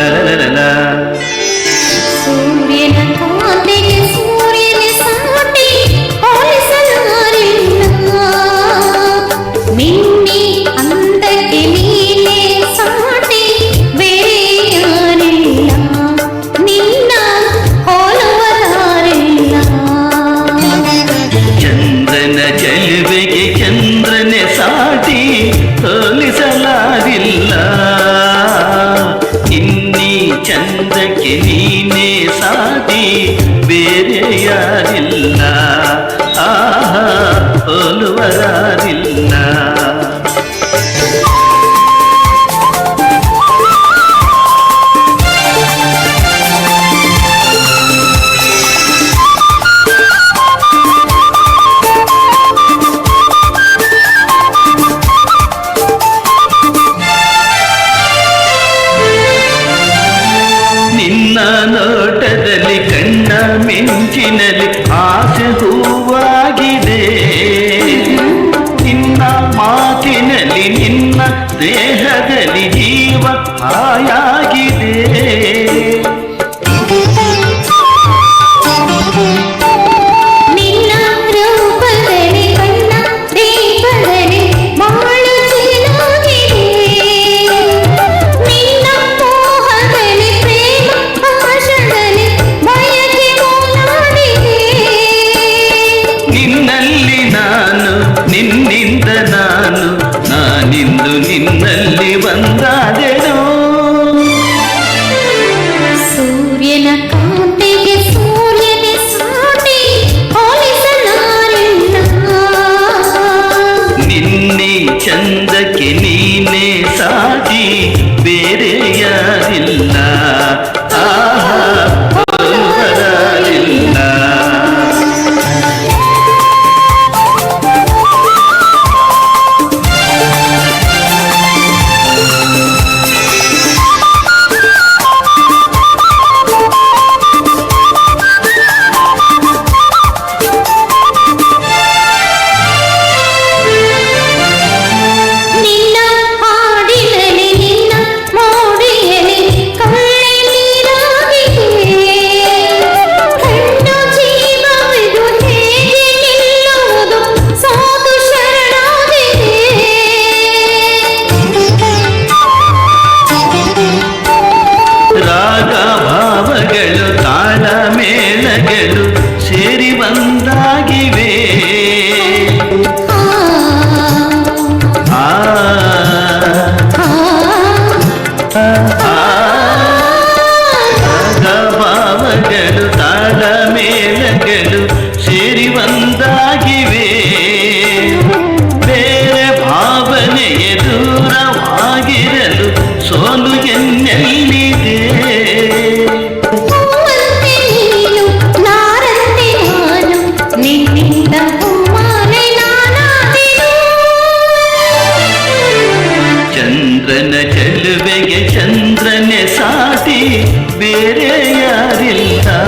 la la la la la. ನೀನೇ ಸಾಧಿ ಬೇರೆ ಯಾರಿಲ್ಲ ಆಹ ಹೋಲುವರಾರಿಲ್ಲ ನಿನ್ನಲ್ಲಿ ಆಸೆ ಹೂವಾಗಿದೆ. ನಿನ್ನ ಮಾತಿನಲ್ಲಿ ನಿನ್ನ ದೇಹದಲ್ಲಿ ಜೀವ ಆಯಾ ninni ಭಾವಗಳು ತಾಳ ಮೇಲಗಳು ಸೇರಿ ಒಂದಾಗಿವೆ. ಬೇರೆ ಭಾವನೆಯ ದೂರವಾಗಿರಲು ಸೋಲು ಎನ್ನೆಲ್ಲಿ வேறு யாரில்லா